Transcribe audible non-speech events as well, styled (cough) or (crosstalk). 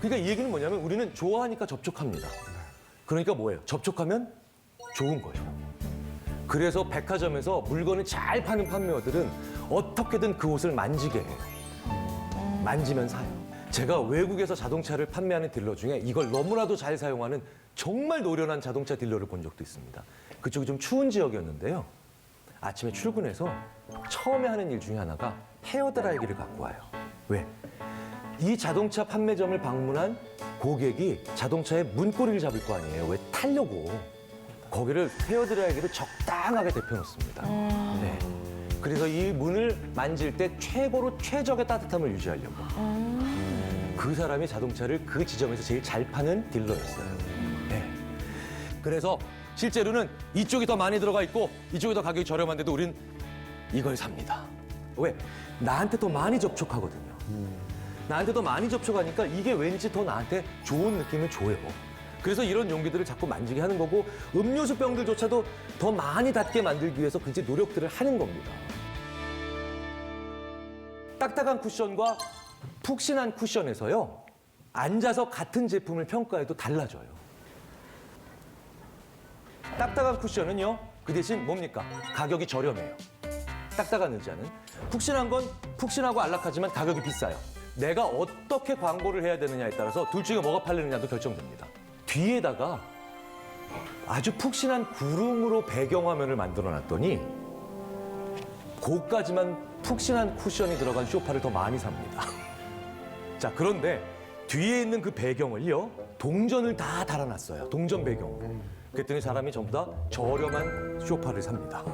그러니까 이 얘기는 뭐냐면 우리는 좋아하니까 접촉합니다. 그러니까 뭐예요? 접촉하면 좋은 거죠. 그래서 백화점에서 물건을 잘 파는 판매어들은 어떻게든 그 옷을 만지게 해요. 만지면 사요. 제가 외국에서 자동차를 판매하는 딜러 중에 이걸 너무나도 잘 사용하는 정말 노련한 자동차 딜러를 본 적도 있습니다. 그쪽이 좀 추운 지역이었는데요. 아침에 출근해서 처음에 하는 일 중에 하나가 헤어 드라이기를 갖고 와요. 왜? 이 자동차 판매점을 방문한 고객이 자동차의 문고리를 잡을 거 아니에요. 왜 타려고. 거기를 헤어드라이기를 적당하게 데펴놓습니다. 네. 그래서 이 문을 만질 때 최고로 최적의 따뜻함을 유지하려고. 그 사람이 자동차를 그 지점에서 제일 잘 파는 딜러였어요. 네. 그래서 실제로는 이쪽이 더 많이 들어가 있고 이쪽이 더 가격이 저렴한데도 우린 이걸 삽니다. 왜? 나한테 더 많이 접촉하거든요. 나한테 더 많이 접촉하니까 이게 왠지 더 나한테 좋은 느낌을 줘요. 그래서 이런 용기들을 자꾸 만지게 하는 거고 음료수 병들조차도 더 많이 닿게 만들기 위해서 굉장히 노력들을 하는 겁니다. 딱딱한 쿠션과 푹신한 쿠션에서요. 앉아서 같은 제품을 평가해도 달라져요. 딱딱한 쿠션은요. 그 대신 뭡니까? 가격이 저렴해요. 딱딱한 의자는 푹신한 건 푹신하고 안락하지만 가격이 비싸요. 내가 어떻게 광고를 해야 되느냐에 따라서 둘 중에 뭐가 팔리느냐도 결정됩니다. 뒤에다가 아주 푹신한 구름으로 배경화면을 만들어 놨더니 고까지만 푹신한 쿠션이 들어간 소파를 더 많이 삽니다. (laughs) 자, 그런데 뒤에 있는 그 배경을요, 동전을 다 달아놨어요. 동전 배경. 그랬더니 사람이 전부 다 저렴한 소파를 삽니다.